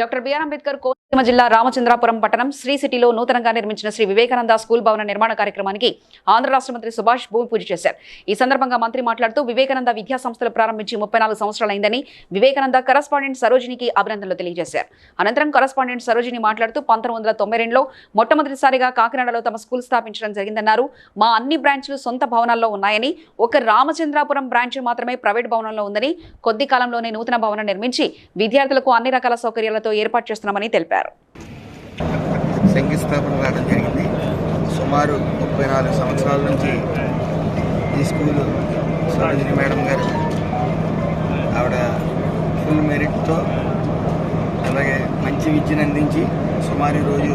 Doctor BR Ambedkar Konaseema జిల్లా రామచంద్రాపురం పట్టణం శ్రీ సిటీలో నూతనంగా నిర్మించిన శ్రీ వివేకానంద స్కూల్ భవన నిర్మాణ కార్యక్రమానికి ఆంధ్ర రాష్ట్ర మంత్రి సుభాష్ భూమి పూజ చేశారు. ఈ సందర్భంగా మంత్రి మాట్లాడుతూ వివేకానంద విద్యా సంస్థలు ప్రారంభించి ముప్పై నాలుగు సంవత్సరాలైందని వివేకానంద కరస్పాండెంట్ సరోజినికి అభినందనలు తెలియజేశారు. అనంతరం కరస్పాండెంట్ సరోజిని మాట్లాడుతూ పంతొమ్మిది వందల తొంభై రెండులో మొట్టమొదటిసారిగా కాకినాడలో తమ స్కూల్ స్థాపించడం జరిగిందన్నారు. మా అన్ని బ్రాంచ్లు సొంత భవనాల్లో ఉన్నాయని ఒక రామచంద్రాపురం బ్రాంచ్ మాత్రమే ప్రైవేట్ భవనంలో ఉందని కొద్ది కాలంలోనే నూతన భవనం నిర్మించి విద్యార్థులకు అన్ని రకాల సౌకర్యాలతో ఏర్పాటు చేస్తున్నామని తెలిపారు. శంకుస్థాపన రావడం జరిగింది. సుమారు ముప్పై నాలుగు సంవత్సరాల నుంచి ఈ స్కూలు సరోజిని మేడం గారు ఆవిడ ఫుల్ మెరిట్తో అలాగే మంచి విద్యను అందించి సుమారు రోజు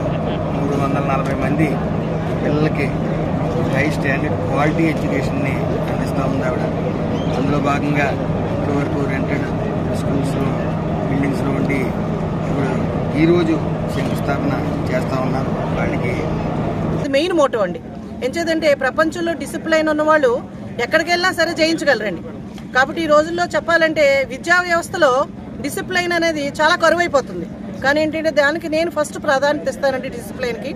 మూడు వందల నలభై మంది పిల్లలకి హై స్టాండర్డ్ క్వాలిటీ ఎడ్యుకేషన్ని అందిస్తూ ఉంది ఆవిడ. అందులో భాగంగా ఇప్పటివరకు రెంటెడ్ స్కూల్స్లో బిల్డింగ్స్లో ఉండి కూడా ఈరోజు శంకుస్థాపన చేస్తూ ఉన్నారు. వాళ్ళకి ఇది మెయిన్ మోటో అండి. ఎంచేదంటే ప్రపంచంలో డిసిప్లైన్ ఉన్న వాళ్ళు ఎక్కడికి వెళ్ళినా సరే జయించగలరండి. కాబట్టి ఈ రోజుల్లో చెప్పాలంటే విద్యా వ్యవస్థలో డిసిప్లైన్ అనేది చాలా కరువైపోతుంది. కానీ ఏంటంటే దానికి నేను ఫస్ట్ ప్రాధాన్యత ఇస్తానండి డిసిప్లైన్కి.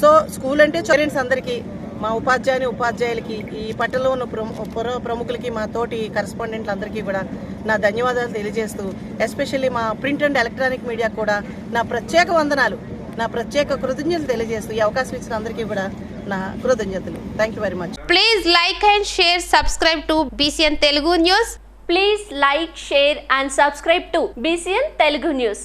సో స్కూల్ అంటే పేరెంట్స్ అందరికీ మా ఉపాధ్యాయుని ఉపాధ్యాయులకి ఈ పట్టణంలో ఉన్న ప్రము- పుర ప్రముఖులకి మా తోటి కరెస్పాండెంట్లు అందరికీ కూడా నా ధన్యవాదాలు తెలియజేస్తూ ఎస్పెషల్లీ మా ప్రింట్ అండ్ ఎలక్ట్రానిక్ మీడియా కూడా నా ప్రత్యేక వందనాలు. నా ప్రత్యేక కృతజ్ఞతలు తెలియజేస్తూ ఈ అవకాశం ఇచ్చిన అందరికీ కూడా నా కృతజ్ఞతలు. Thank you very much please like and share subscribe to BCN Telugu news please like share and subscribe to BCN Telugu news